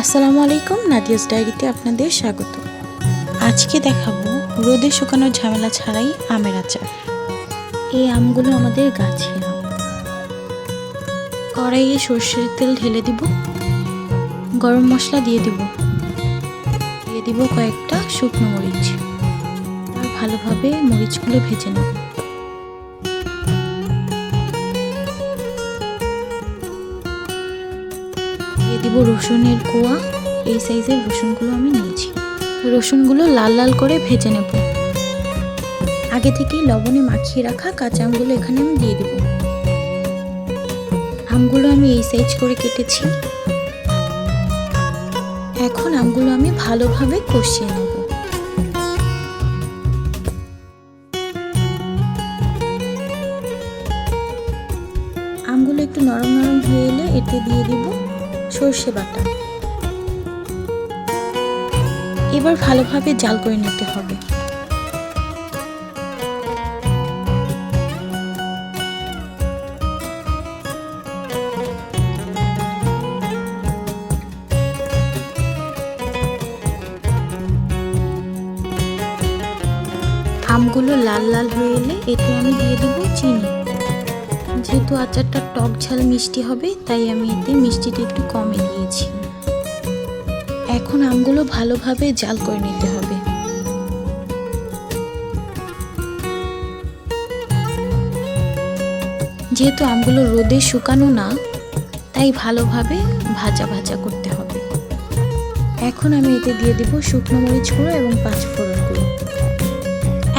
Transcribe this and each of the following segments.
আসসালামু আলাইকুম, নাদিয়াস ডায়েরিতে আপনাদের স্বাগত। আজকে দেখাবো রোদে শুকানোর ঝামেলা ছাড়াই আমের আচার। এই আমগুলো আমাদের গাছে আম। কড়াইয়ে সর্ষের তেল ঢেলে দিব, গরম মশলা দিয়ে দিব। দিয়ে দিব কয়েকটা শুকনো মরিচ। আর ভালোভাবে মরিচগুলো ভেজে নেব। দিব রসুনের কোয়া। এই সাইজের রসুনগুলো আমি নিয়েছি। রসুনগুলো লাল লাল করে ভেজে নেব। আগে থেকেই লবণে মাখিয়ে রাখা কাঁচা আমগুলো এখানে আমি দিয়ে দেব। আমগুলো আমি এই সাইজ করে কেটেছি। এখন আমগুলো আমি ভালোভাবে কষিয়ে নেব। আমগুলো একটু নরম নরম হয়ে এলে এতে দিয়ে দিব সর্ষে বাটা। এবার ভালোভাবে জাল করে নিতে হবে। আমগুলো লাল লাল হয়ে এলে এতে আমি দিয়ে দেব চিনি। যেহেতু আচারটা টক ঝাল মিষ্টি হবে, তাই আমি এতে মিষ্টিটা একটু কমে দিয়েছি এখন আমগুলো ভালোভাবে জাল করে নিতে হবে। যেহেতু আমগুলো রোদে শুকানো না, তাই ভালোভাবে ভাজা ভাজা করতে হবে। এখন আমি এতে দিয়ে দিব শুকনো মরিচ গুঁড়ো এবং পাঁচ ফোড়ন গুঁড়ো।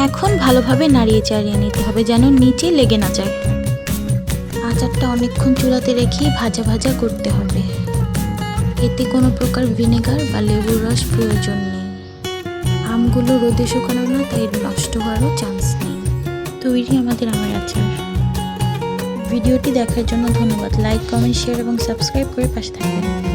এখন ভালোভাবে নাড়িয়ে চাড়িয়ে নিতে হবে যেন নিচে লেগে না যায়। আচারটা অনেকক্ষণ চুলাতে রেখেই ভাজা ভাজা করতে হবে। এতে কোনো প্রকার ভিনেগার বা লেবুর রস প্রয়োজন নেই। আমগুলো রোদে শুকানো না, তাই নষ্ট হওয়ারও চান্স নেই। তৈরি আমাদের আমার আচার। ভিডিওটি দেখার জন্য ধন্যবাদ। লাইক কমেন্ট শেয়ার এবং সাবস্ক্রাইব করে পাশে থাকবেন।